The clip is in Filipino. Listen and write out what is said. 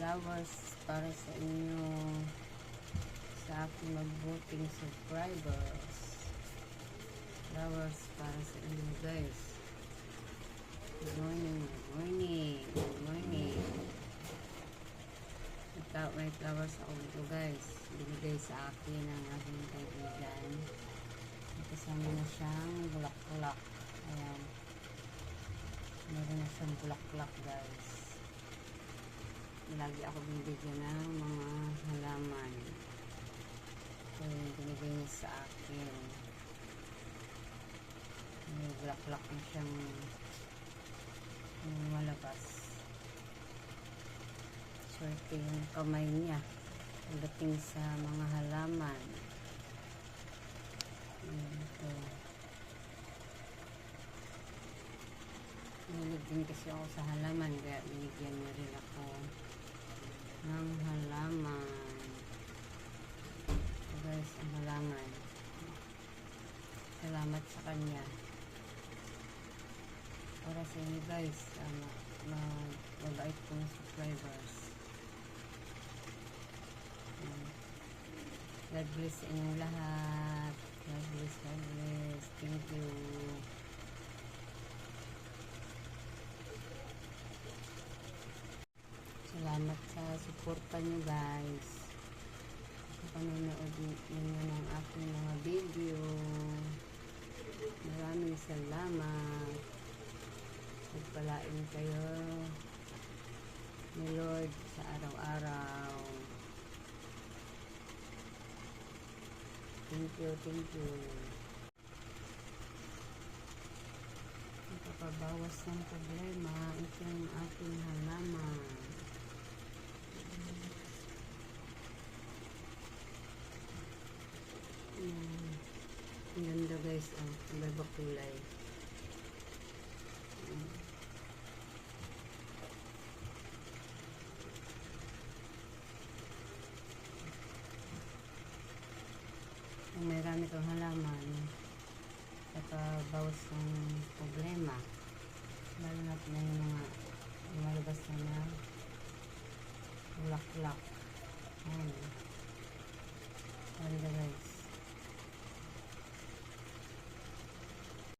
Flowers para sa inyo sa aking magbuting subscribers. Flowers para sa inyo guys. Good morning, good morning, good morning. Ito, ako dito guys. Binigay sa akin ng aking kaibigan. Kasama na siyang bulak-bulak. Ayan. Meron na siyang bulak-bulak guys. Lagi ako binibigyan ng mga halaman. Yung binigay niya sa akin. May bulak-bulak na siyang malabas. Swerte yung kamay niya. Pagdating sa mga halaman. Ito. Mahilig din kasi ako sa halaman, kaya binigyan niya rin ako ng halaman. So guys, ang halaman. Salamat sa kanya. Para sa inyo guys, um, mag mabait kong subscribers. Um, God bless inyong lahat. God bless, God bless. Thank you. Salamat sa suporta nyo guys. Sa panonood ninyo ng aking mga video. Maraming salamat. Pagpalain kayo Thank you, thank you. Nakapabawas ng problema. Ito ang aking halaman. Ang ganda guys, oh. Ang ganda kulay. Ayan. Kung may rami kang halaman, bawas ng problema. Lalo na't na yung mga lumalabas na na bulak-bulak. Ayan. Ganda guys.